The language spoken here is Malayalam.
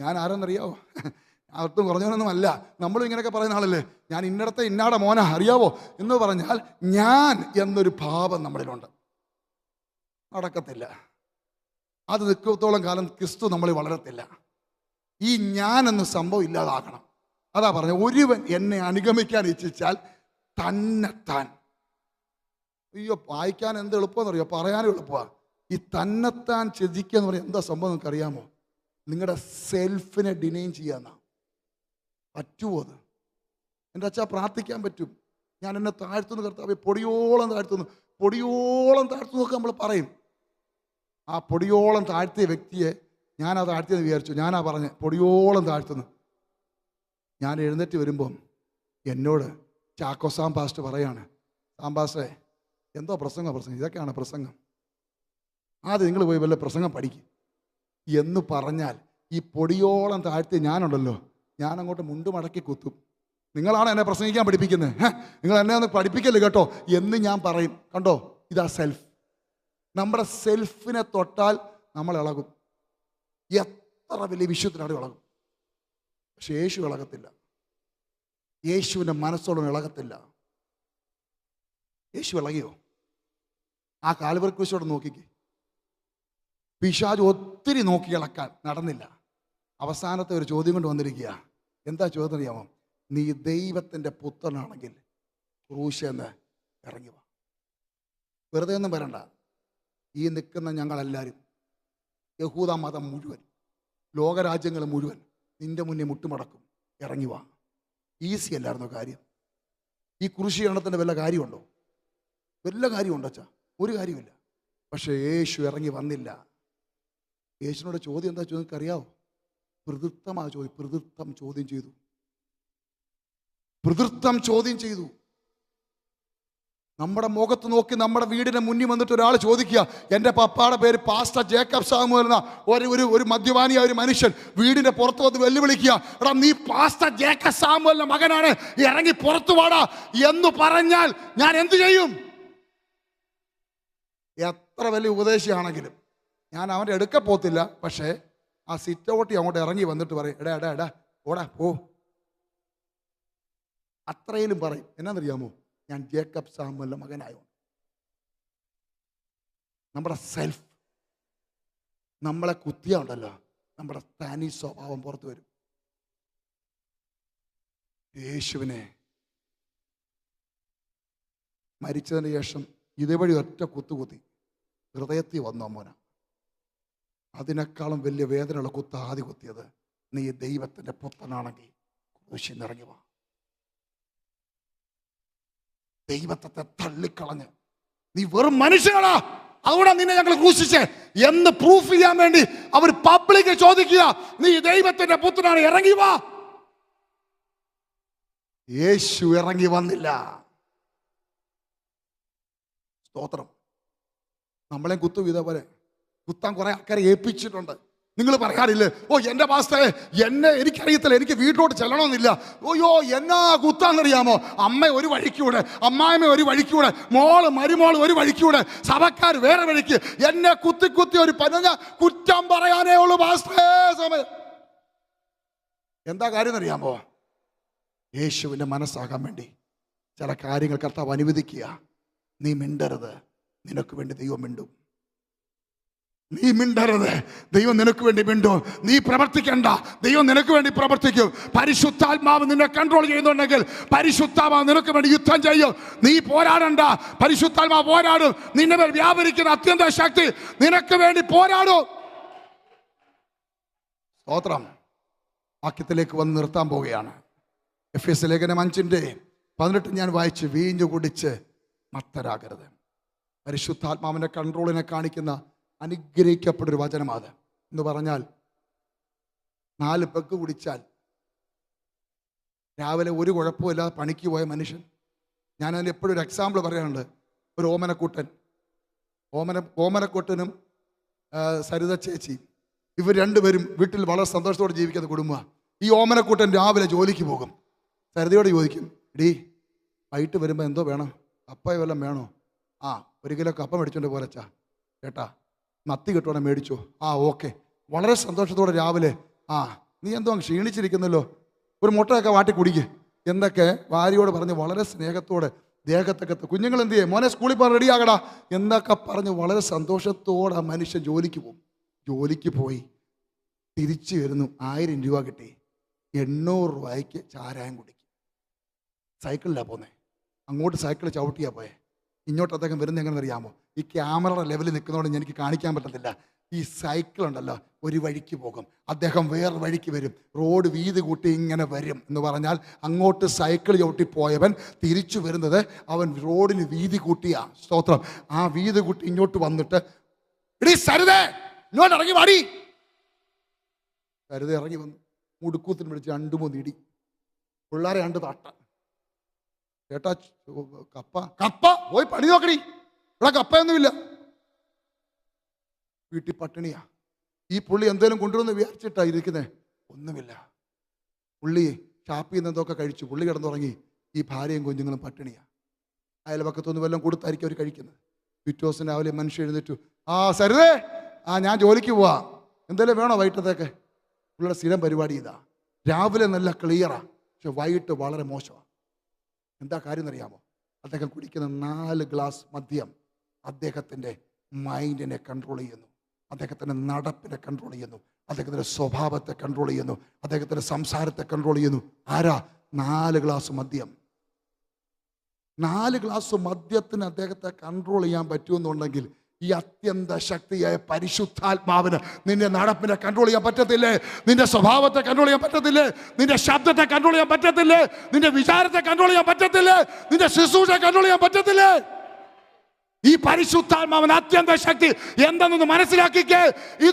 ഞാൻ ആരെന്നറിയാവോ? അർത്ഥം കുറഞ്ഞവനൊന്നും അല്ല നമ്മളും ഇങ്ങനെയൊക്കെ പറയുന്ന ആളല്ലേ? ഞാൻ ഇന്നടത്തെ ഇന്നാടെ മോന അറിയാവോ? എന്ന് പറഞ്ഞാൽ ഞാൻ എന്നൊരു ഭാവം നമ്മളിലുണ്ട്. നടക്കത്തില്ല. അത് നിൽക്കത്തോളം കാലം ക്രിസ്തു നമ്മളിൽ വളരത്തില്ല. ഈ ഞാൻ എന്ന സംഭവം ഇല്ലാതാക്കണം അതാ പറഞ്ഞ ഒരുവൻ എന്നെ അനുഗമിക്കാൻ ഇച്ഛിച്ചാൽ തന്നെത്താൻ അയ്യോ വായിക്കാൻ എന്ത് എളുപ്പമെന്നറിയോ? പറയാനും എളുപ്പമാണ് ഈ തന്നെത്താൻ ചിന്തിക്കുക എന്ന് പറഞ്ഞാൽ എന്താ സംഭവം നിങ്ങൾക്ക് അറിയാമോ നിങ്ങളുടെ സെൽഫിനെ ഡിനൈൻ ചെയ്യാന്നാ പറ്റുമോ അത്? എന്റെ അച്ഛാ പ്രാർത്ഥിക്കാൻ പറ്റും. ഞാൻ എന്നെ താഴ്ത്തുന്നു കർത്താവ് പൊടിയോളം താഴ്ത്തുന്നു. പൊടിയോളം താഴ്ത്തുന്നൊക്കെ നമ്മൾ പറയും. ആ പൊടിയോളം താഴ്ത്തിയ വ്യക്തിയെ ഞാൻ ഞാനാ താഴ്ത്തിയെന്ന് വിചാരിച്ചു. ഞാനാ പറഞ്ഞ് പൊടിയോളം താഴ്ത്തുന്നു. ഞാൻ എഴുന്നേറ്റ് വരുമ്പം എന്നോട് ചാക്കോ സാം പാസ്റ്റ് പറയാണ് സാം എന്തോ പ്രസംഗം പ്രസംഗം. ഇതൊക്കെയാണ് പ്രസംഗം. ആദ്യം നിങ്ങൾ പോയി വല്ല പ്രസംഗം പഠിക്കും. എന്ന് പറഞ്ഞാൽ ഈ പൊടിയോളം താഴ്ത്തി ഞാനുണ്ടല്ലോ. ഞാൻ അങ്ങോട്ട് മുണ്ട് മടക്കി കുത്തും. നിങ്ങളാണ് എന്നെ പ്രസംഗിക്കാൻ പഠിപ്പിക്കുന്നത്. നിങ്ങൾ എന്നെ ഒന്ന് പഠിപ്പിക്കല്ലേ കേട്ടോ? എന്ന് ഞാൻ പറയും. കണ്ടോ? ഇതാ സെൽഫ് നമ്മുടെ സെൽഫിനെ തൊട്ടാൽ നമ്മൾ ഇളകും. എത്ര വലിയ വിശ്വത്തിനാണ് ഇളകും. പക്ഷെ യേശു ഇളകത്തില്ല. യേശുവിന്റെ മനസ്സോളം ഇളകത്തില്ല. യേശു ഇളകിയോ? ആ കാൽവർ ക്രൂശോട് നോക്കിക്കേ. പിശാജ് ഒത്തിരി നോക്കി ഇളക്കാൻ നടന്നില്ല. അവസാനത്തെ ഒരു ചോദ്യം കൊണ്ട് വന്നിരിക്കുക. എന്താ ചോദ്യം അറിയാമോ? നീ ദൈവത്തിന്റെ പുത്രനാണെങ്കിൽ ക്രൂശെന്ന് ഇറങ്ങി വാ. വെറുതെ ഒന്നും വരണ്ട. ഈ നിൽക്കുന്ന ഞങ്ങളെല്ലാവരും യഹൂദ മതം മുഴുവൻ ലോകരാജ്യങ്ങൾ മുഴുവൻ നിന്റെ മുന്നേ മുട്ടുമടക്കും. ഇറങ്ങി വാ. ഈസി അല്ലായിരുന്നോ കാര്യം? ഈ കൃഷിയണത്തിന്റെ വല്ല കാര്യമുണ്ടോ? വല്ല കാര്യമുണ്ടോ അച്ഛാ? ഒരു കാര്യമില്ല പക്ഷേ യേശു ഇറങ്ങി വന്നില്ല. യേശുവിനോട് ചോദ്യം എന്താ ചോദിക്കുക അറിയാവോ പ്രതൃപ്തമാ ചോദ്യം പ്രതൃപ്തം ചോദ്യം ചെയ്തു. പ്രതൃപ്തം ചോദ്യം ചെയ്തു. നമ്മുടെ മുഖത്ത് നോക്കി നമ്മുടെ വീടിന് മുന്നിൽ വന്നിട്ട് ഒരാൾ ചോദിക്കുക എന്റെ പപ്പാടെ പേര് പാസ്റ്റർ ജേക്കബ് സാമു എന്ന? ഒരു ഒരു ഒരു മദ്യപാനിയ ഒരു മനുഷ്യൻ വീടിന്റെ പുറത്ത് വന്ന് വെല്ലുവിളിക്കുക എടാ നീ പാസ്റ്റർ ജേക്കബ് സാമുവലിന്റെ മകനാണ് ഇറങ്ങി പുറത്തു വാടാ എന്ന് പറഞ്ഞാൽ ഞാൻ എന്തു ചെയ്യും? എത്ര വലിയ ഉപദേശിയാണെങ്കിലും ഞാൻ അവന്റെ എടുക്ക പോത്തില്ല പക്ഷേ ആ സിറ്റ് ഔട്ടി അങ്ങോട്ട് ഇറങ്ങി വന്നിട്ട് പറയും എടാ എടാ എടാ ഓടാ പോ. അത്രയിലും പറയും എന്നാന്നറിയാമോ? ഞാൻ ജേക്കബ് സാമുവലിന്റെ മകനായോണ്ട്. നമ്മുടെ സെൽഫ് നമ്മളെ കുത്തിയ ഉണ്ടല്ലോ നമ്മുടെ തനി സ്വഭാവം പുറത്തു വരും. യേശുവിനെ മരിച്ചതിന് ശേഷം ഇതുവഴി ഒറ്റ കുത്തുകുത്തി ഹൃദയത്തിൽ വന്നു മോന അതിനേക്കാളും വലിയ വേദനയുള്ള കുത്ത ആദ്യ കുത്തിയത് നീ ദൈവത്തിന്റെ പുത്രനാണെങ്കിൽ ക്രൂശിൽ നിറങ്ങി വാ. ദൈവത്തെ തള്ളിക്കളഞ്ഞ് നീ വെറും മനുഷ്യനാടാ. അതുകൂടെ നിന്നെ ഞങ്ങൾ ക്രൂശിച്ച്. എന്ന് പ്രൂഫ് ചെയ്യാൻ വേണ്ടി അവർ പബ്ലിക് ചോദിക്കുക നീ ദൈവത്തിന്റെ പുത്രനാണ് ഇറങ്ങി വാ. യേശു ഇറങ്ങി വന്നില്ല. സ്തോത്രം. നമ്മളെ കുത്തു ഇതേപോലെ. കുത്താൻ കുറെ ആൾക്കാരെ ഏൽപ്പിച്ചിട്ടുണ്ട്. നിങ്ങൾ പറയാറില്ലേ ഓ എന്റെ പാസ്റ്ററെ എന്നെ എനിക്കറിയത്തില്ല എനിക്ക് വീട്ടിലോട്ട് ചെല്ലണമെന്നില്ല. ഓയോ എന്നാ കുത്താന്നറിയാമോ? അമ്മ ഒരു വഴിക്കൂടെ അമ്മായിമ്മ ഒരു വഴിക്കൂടെ മോൾ മരുമോൾ ഒരു വഴിക്കൂടെ സഭക്കാർ വേറെ വഴിക്ക് എന്നെ കുത്തി കുത്തി ഒരു പനഞ്ഞ കുറ്റം പറയാനേ ഉള്ളൂ പാസ്റ്ററേ. സമയം. എന്താ കാര്യം അറിയാമോ യേശുവിന്റെ മനസ്സാകാൻ വേണ്ടി ചില കാര്യങ്ങൾ കർത്താവ് അനുവദിക്കുക. നീ മിണ്ടരുത്. നിനക്ക് വേണ്ടി ദൈവം മിണ്ടും. നീ മിണ്ടരുത്. ദൈവം നിനക്ക് വേണ്ടി മിണ്ടും. നീ പ്രവർത്തിക്കണ്ട. ദൈവം നിനക്ക് വേണ്ടി പ്രവർത്തിക്കും. പരിശുദ്ധാത്മാവ് നിന്നെ കൺട്രോൾ ചെയ്യുന്നുണ്ടെങ്കിൽ പരിശുദ്ധാത്മാവ് നിനക്ക് വേണ്ടി യുദ്ധം ചെയ്യും. നീ പോരാടണ്ട. പരിശുദ്ധാത്മാവ് പോരാടും. നിന്നെ മേൽ വ്യാപരിക്കുന്ന അത്യന്ത ശക്തി നിനക്ക് വേണ്ടി പോരാടും. സ്തോത്രം. വാക്യത്തിലേക്ക് വന്ന് നിർത്താൻ പോവുകയാണ്. എഫ് എസ് ലേഖനം അഞ്ചിന്റെ പതിനെട്ട് ഞാൻ വായിച്ച് വീഞ്ഞു കുടിച്ച് മത്തരാകരുത്. പരിശുദ്ധാത്മാവിന്റെ കൺട്രോളിനെ കാണിക്കുന്ന അനുഗ്രഹിക്കപ്പെട്ടൊരു വചനമാണ് എന്ന് പറഞ്ഞാൽ നാല് പെഗ് കുടിച്ചാൽ രാവിലെ ഒരു കുഴപ്പമില്ലാതെ പണിക്ക് പോയ മനുഷ്യൻ. ഞാൻ അതിന് എപ്പോഴും ഒരു എക്സാമ്പിൾ പറയാറുണ്ട് ഒരു ഓമനക്കൂട്ടൻ. ഓമന ഓമനക്കൂട്ടനും സരിത ചേച്ചി ഇവർ രണ്ടുപേരും വീട്ടിൽ വളരെ സന്തോഷത്തോടെ ജീവിക്കുന്ന കുടുംബമാണ് ഈ ഓമനക്കൂട്ടൻ രാവിലെ ജോലിക്ക് പോകും. സരിതയോട് ചോദിക്കും എടീ വൈകിട്ട് വരുമ്പോൾ എന്തോ വേണം? കപ്പ വല്ലതും വേണോ? ആ ഒരു കിലോ കപ്പ മേടിച്ചോണ്ട് പോരച്ചാ ചേട്ടാ നത്തി കിട്ടുവാണെ മേടിച്ചു. ആ ഓക്കെ. വളരെ സന്തോഷത്തോടെ രാവിലെ ആ നീ എന്തോ ക്ഷീണിച്ചിരിക്കുന്നല്ലോ. ഒരു മുട്ടയൊക്കെ വാട്ടി കുടിക്ക്. എന്തൊക്കെ ഭാര്യയോട് പറഞ്ഞ് വളരെ സ്നേഹത്തോടെ ദേഹത്തൊക്കെ കുഞ്ഞുങ്ങൾ എന്ത് ചെയ്യും മോനെ സ്കൂളിൽ പോകാൻ റെഡിയാകടാ എന്നൊക്കെ പറഞ്ഞ് വളരെ സന്തോഷത്തോടെ ആ മനുഷ്യൻ ജോലിക്ക് പോകും. ജോലിക്ക് പോയി തിരിച്ചു വരുന്നു. ആയിരം രൂപ കിട്ടി. എണ്ണൂറ് രൂപയ്ക്ക് ചാരായം കുടിക്കും. സൈക്കിളിലാണ് പോന്നെ. അങ്ങോട്ട് സൈക്കിൾ ചവിട്ടിയാ പോയെ. ഇങ്ങോട്ട് അദ്ദേഹം വരുന്നത് എങ്ങനെ അറിയാമോ? ഈ ക്യാമറയുടെ ലെവലിൽ നിൽക്കുന്നതുകൊണ്ട് എനിക്ക് കാണിക്കാൻ പറ്റത്തില്ല. ഈ സൈക്കിൾ ഉണ്ടല്ലോ ഒരു വഴിക്ക് പോകും. അദ്ദേഹം വേറെ വഴിക്ക് വരും. റോഡ് വീതി കൂട്ടി ഇങ്ങനെ വരും എന്ന് പറഞ്ഞാൽ അങ്ങോട്ട് സൈക്കിൾ ചവിട്ടി പോയവൻ തിരിച്ചു വരുന്നത് അവൻ റോഡിന് വീതി കൂട്ടിയാ. സ്തോത്രം. ആ വീതി കൂട്ടി ഇങ്ങോട്ട് വന്നിട്ട് ഇടീ സരിതേ ഇങ്ങോട്ട് ഇറങ്ങി വാടി. സരിത ഇറങ്ങി വന്നു. മുടുക്കൂത്തിന് പിടിച്ച് രണ്ടു മൂന്ന് ഇടി. പിള്ളേരെ രണ്ട് തട്ട. ചേട്ടാ കപ്പ. കപ്പ? പോയി പണി നോക്കണി ഇവിടെ കപ്പയൊന്നുമില്ല. വീട്ടിൽ പട്ടിണിയാ. ഈ പുള്ളി എന്തേലും കൊണ്ടുവന്ന് വിചാരിച്ചിട്ടാ ഇരിക്കുന്നേ. ഒന്നുമില്ല. പുള്ളി ഷാപ്പിൽ നിന്ന് എന്തൊക്കെ കഴിച്ചു? പുള്ളി കിടന്നുറങ്ങി. ഈ ഭാര്യയും കുഞ്ഞുങ്ങളും പട്ടിണിയാ. അയൽപക്കത്തൊന്നും വല്ലതും കൊടുത്തായിരിക്കും അവർ കഴിക്കുന്നത്. പിറ്റേ ദിവസം രാവിലെ മനുഷ്യൻ എഴുന്നേറ്റു. ആ സരിതേ! ആ ഞാൻ ജോലിക്ക് പോവാ. എന്തേലും വേണോ വൈകിട്ടത്തേക്ക്? പുള്ളിയുടെ സ്ഥിരം പരിപാടി ഇതാ. രാവിലെ നല്ല ക്ലിയറാ പക്ഷെ വൈകിട്ട് വളരെ മോശമാണ് എന്താ കാര്യം അറിയാമോ അദ്ദേഹം കുടിക്കുന്ന നാല് ഗ്ലാസ് മദ്യം അദ്ദേഹത്തിന്റെ മൈൻഡിനെ കൺട്രോൾ ചെയ്യുന്നു. അദ്ദേഹത്തിന്റെ നടപ്പിനെ കൺട്രോൾ ചെയ്യുന്നു. അദ്ദേഹത്തിന്റെ സ്വഭാവത്തെ കൺട്രോൾ ചെയ്യുന്നു. അദ്ദേഹത്തിന്റെ സംസാരത്തെ കൺട്രോൾ ചെയ്യുന്നു. ആരാ? നാല് ഗ്ലാസ് മദ്യം. നാല് ഗ്ലാസ് മദ്യത്തിന് അദ്ദേഹത്തെ കൺട്രോൾ ചെയ്യാൻ പറ്റുമെന്നുണ്ടെങ്കിൽ ഈ അത്യന്ത ശക്തിയായ പരിശുദ്ധാത്മാവിന് നിന്റെ നടപ്പിനെ കൺട്രോൾ ചെയ്യാൻ പറ്റത്തില്ലേ? നിന്റെ സ്വഭാവത്തെ കൺട്രോൾ ചെയ്യാൻ പറ്റത്തില്ലേ? നിന്റെ ശബ്ദത്തെ കൺട്രോൾ ചെയ്യാൻ പറ്റത്തില്ലേ? നിന്റെ വിചാരത്തെ കൺട്രോൾ ചെയ്യാൻ പറ്റത്തില്ലേ? നിന്റെ ശുശ്രൂഷ കൺട്രോൾ ചെയ്യാൻ പറ്റത്തില്ലേ? ഈ പരിശുദ്ധാത്മാവിന് അത്യന്ത ശക്തി എന്തെന്നൊന്ന് മനസ്സിലാക്കിക്കേ. ഇത്